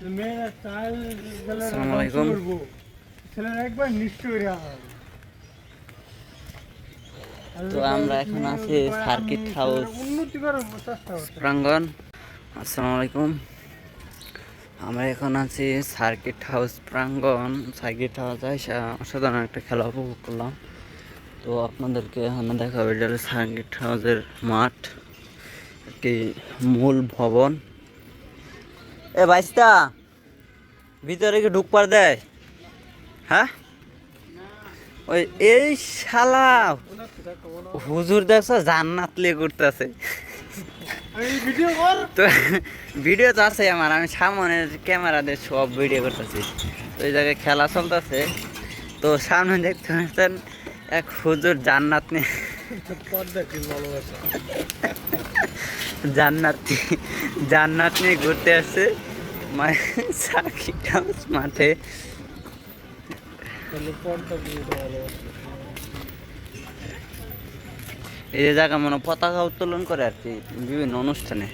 আসসালামু আলাইকুম। তো আমরা এখন আছি সার্কিট হাউস প্রাঙ্গন আসসালামু আলাইকুম আমরা এখন আছি সার্কিট হাউস প্রাঙ্গন সার্কিট হাউস অসাধারণ একটা খেলা উপভোগ করলাম। তো আপনাদেরকে এখানে দেখাবো, এটা সার্কিট হাউসের মাঠ। একটি মূল ভবন। এ বাইসটা ভিতরে কি ঢুকবার দেয়? হ্যাঁ? ওই এই শালা হুজুর দেখছ জান্নাত লিয়ে করতেছে তো ভিডিও তো আছে আমার আমি সামনে ক্যামেরা দিয়ে সব ভিডিও করতেছি। তো এই জায়গায় খেলা চলতেছে। তো সামনে দেখতে পাচ্ছেন এক হুজুর জান্নাত নিয়ে জান্নাত। জান্নাত নিয়ে ঘুরতে আসছে সাকিব মাঠে। এই যে জায়গা মনে হয় পতাকা উত্তোলন করে আর কি বিভিন্ন অনুষ্ঠানে।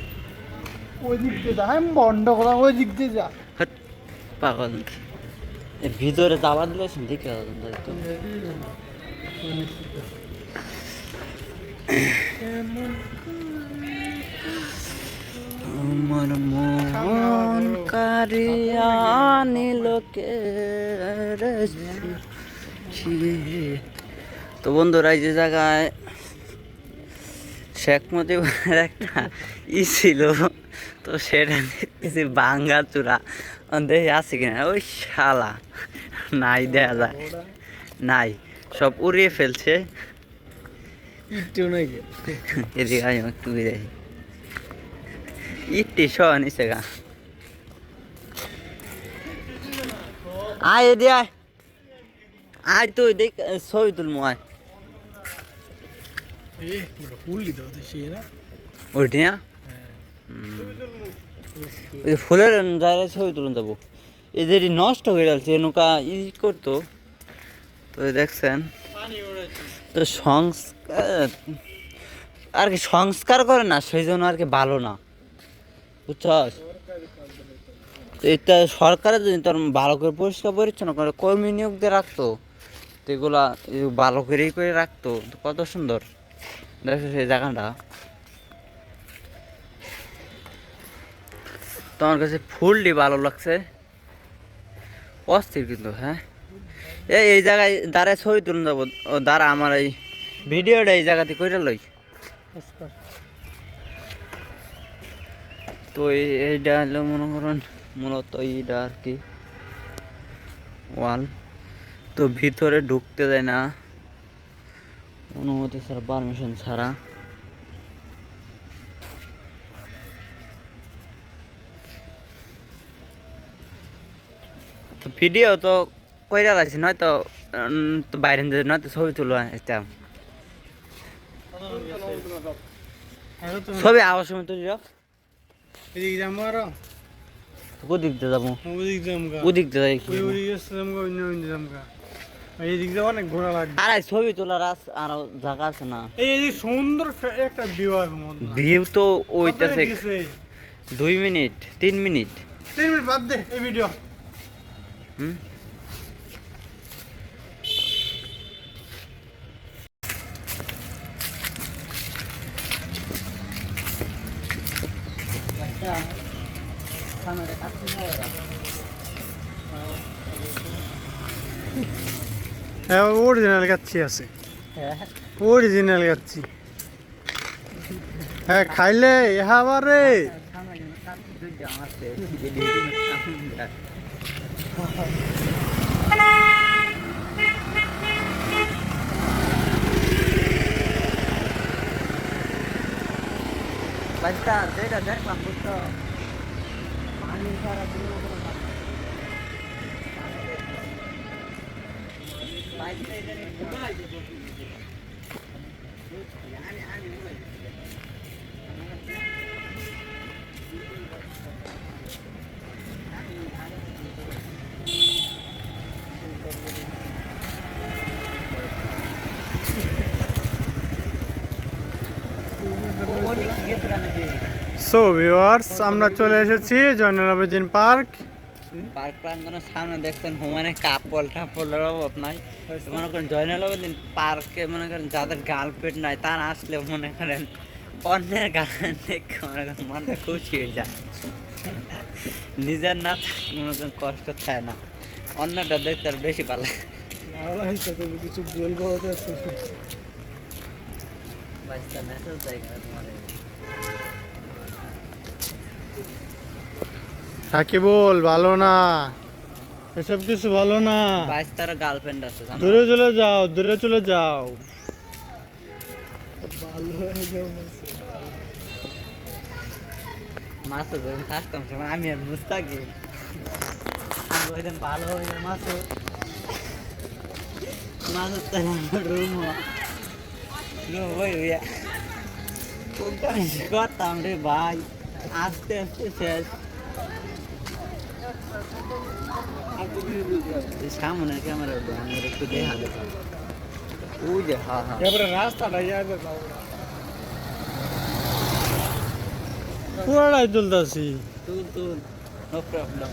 ওই দিক দিয়ে যা আমি বন্ধ করা ওই দিক দিয়ে যা। পাগল ভিতরে যাওয়া দিলে দেখে তো আমার মন কারিয়া তো বন্ধুরা এই যে জায়গায় শেখ মুজিবের একটা ই ছিল তো সেটা দেখতেছি বাঙ্গা চূড়া। দেখে আছে কিনা? ওই শালা নাই দেখা যায়। নাই সব উড়িয়ে ফেলছে। নাকি এদিকে আমি একটু দেখি। ইটটি সহ নিচে গা। আয় এদি আয়। আয় তুই দেখ ছবি তুলমু আয়। না? ফুলের জায়গায় ছবি তুলুন যাব এদের নষ্ট হয়ে যাচ্ছে নৌকা ই করতো তো দেখছেন? তো সংস্কার আর কি সংস্কার করে না সেই জন্য আর কি ভালো না। এটা সরকারের যদি তোর ভালো করে পরিষ্কার পরিচ্ছন্ন করে কর্মী নিয়োগ দিয়ে রাখতো। তো এগুলা ভালো করেই করে রাখতো। কত সুন্দর। দেখো সেই জায়গাটা। তোমার কাছে ফুলটি ভালো লাগছে। অস্থির কিন্তু হ্যাঁ? এই এই জায়গায় দাঁড়ায় ছবি তুলুন যাব। দাঁড়া আমার এই ভিডিওটা এই জায়গাতে কইরা লই। তো এই- এইটা হলো মনে করুন মূলত এইটা আর কি। ওয়াল। তো ভিতরে ঢুকতে দেয় না। অনুমতি ছাড়া পারমিশন ছাড়া। তো ভিডিও তো কইরা লাগছে উম, তো বাইরে দিয়ে নয়তো ছবি তুলবা একটা। ছবি আওয়ার সময় তুলি এদিকে যাব আরও ওদিক দিয়ে যাব ওদিক যাব ওদিক দিয়ে যাই ওদিকে যাব অন্য অন্য যাব এই দিক দিয়ে অনেক ঘোরা লাগবে আরে ছবি তোলার আস- আরও জায়গা আছে না? এই এই সুন্দর একটা ভিউ আছে ভিউ তো ওইটাছে গেছে দুই মিনিট তিন মিনিট। তিন মিনিট বাদ দে এই ভিডিও হুম? হ্যাঁ অরিজিনাল গাচ্ছি আছে। অরিজিনাল গাচ্ছি। হ্যাঁ খাইলে ইহা আবারে বাচ্চা যেটা দেখলাম বুঝছ পানি ছাড়া সো ভিউয়ার্স আমরা চলে এসেছি জয়নুল আবেদিন পার্ক। পার্ক প্রাঙ্গনের সামনে দেখছেন হুমানে কাপল টাপলের অভাব নাই। মনে করেন জয়নাল আবেদিন পার্কে মনে করেন যাদের গার্লফ্রেন্ড নাই তারা আসলে মনে করেন অন্যের গার্লফ্রেন্ড দেখে মনে করেন মনটা খুশি হয়ে যায়। নিজের না মনে করেন কষ্ট থাকে না। অন্যটা দেখতে আর বেশি ভালো। কিছু বলব বাচ্চা মেসেজ দেয় তোমার এই? বল ভালো না। এসব কিছু ভালো না। বাইশ তার গার্লফ্রেন্ড আছে দূরে চলে যাও দূরে চলে যাও। হয়ে মাছ যখন থাকতাম সময় আমি আর মুস্তাকি ভালো হয়ে মাছ মাছ রুম রুম বেশি করতাম রে ভাই? আস্তে আস্তে শেষ। এই সামনের ক্যামেরা আমার একটু দেখা দেখা। ও যে হ্যাঁ হ্যাঁ রাস্তাটা যাবে পুরাটাই তুলতাছি। তুল তুল। নো প্রবলেম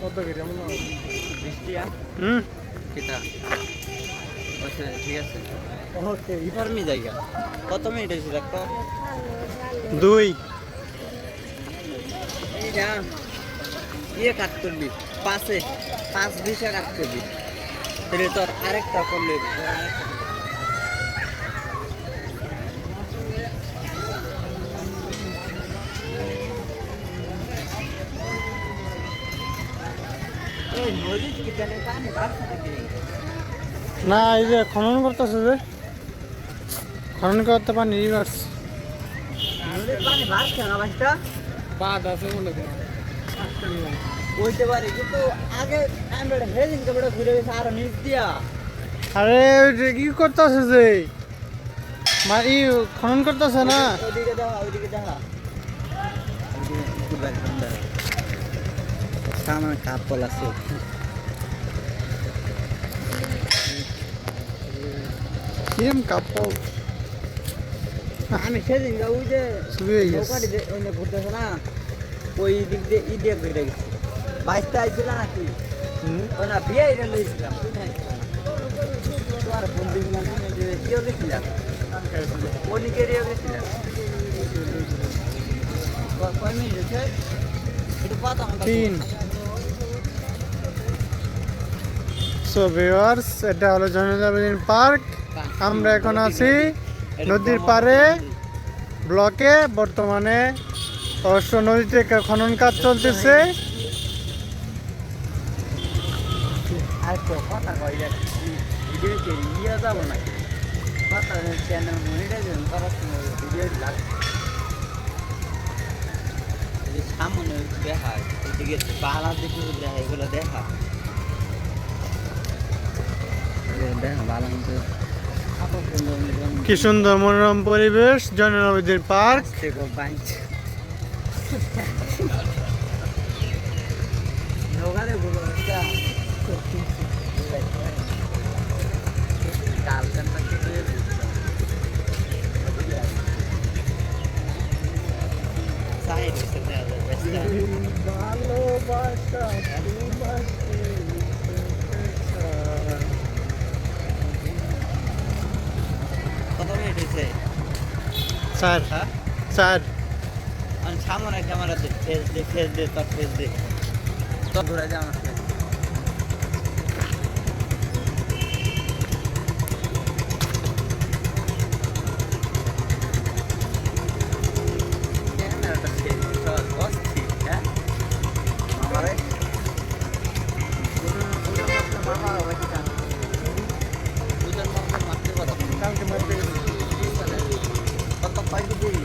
কত করে আ হুম? কিতা? আচ্ছা ঠিক আছে। ওকে ইফার্মি জায়গা। কত মিনিট হয়েছে দেখো দুই। এই ইয়ে কাট করবি পাঁচে পাঁচ বিশে কাট করবি। তাহলে তোর আরেকটা করলে এই নদীর কি জানে? না এই যে খনন করতেছে যে। খনন করতে রিভার্স। পানি বাড়ছে বাদ আছে মনে পারি কিন্তু আগে হেজিং কে বড় ঘুরে গেছে আরও নিচ দিয়া। আরে ওই যে কি করতেছে যে? মা ই খনন করতেছে না? ওইদিকে দেখা ওইদিকে দেখা। সামনে কাপল আছে। কেম কাপড় আমি সেদিন ওই যে ঘুরতেছে না ওই দিক দিয়ে ই দিয়ে ঘুরে গেছি বাইশটা আইছিল নাকি না বিয়ে এটা লইছিলাম দিয়েছিলাম যে ইয়েও গেছিলাম অনিকেরিও গেছিলাম ক- কয় মিনিট হয়েছে একটু আমাকে তিন। সো ভিউয়ার্স এটা হলো জনজাবেদিন পার্ক। আমরা এখন আছি নদীর পাড়ে ব্লকে বর্তমানে অবশ্য নদীতে খনন কাজ চলতেছে ইয়ে দেখা দেখা দেখা দেখা ভালো কি সুন্দর মনোরম পরিবেশ জনজাবেদিন পার্ক। থেকে হয়েছে স্যার হ্যাঁ? স্যার। সামনে ক্যামেরা দে ফেস দে ফেস দে তার ফেস দে। তো ঘুরে যা আমার face। ক্যামেরাটা সেই সব অস্থির, হ্যাঁ? আমারে? ওজন- ওজন মাপতে মাপা হবে কিনা? ওজন মাপতে মাপতে পারো? কালকে মারতে গেছি। কত পাইছি দিই?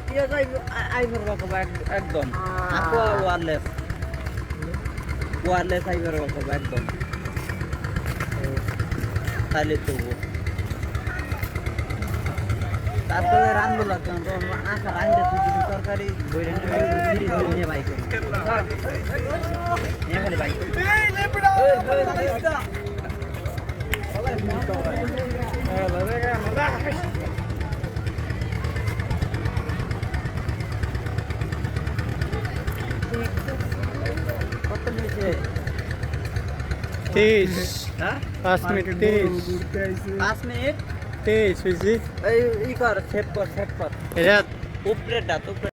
ইয়ে যাই আইবার বাকব একদম ওয়ারলেস ওয়ারলেস আইবার বাকব একদম তাহলে তো তারপরে রান্ধবো লাগতো তো আশা রান্ধে তুই যদি তরকারি বইরে নিয়ে বাইক বাইক কত নিয়েছে তেইশ হ্যাঁ? পাঁচ মিনিট তেইশ পাঁচ মিনিট? তেইশ বুঝলি? এই ই কর সেভ কর সেভ কর। এটা উপরেটা উপরে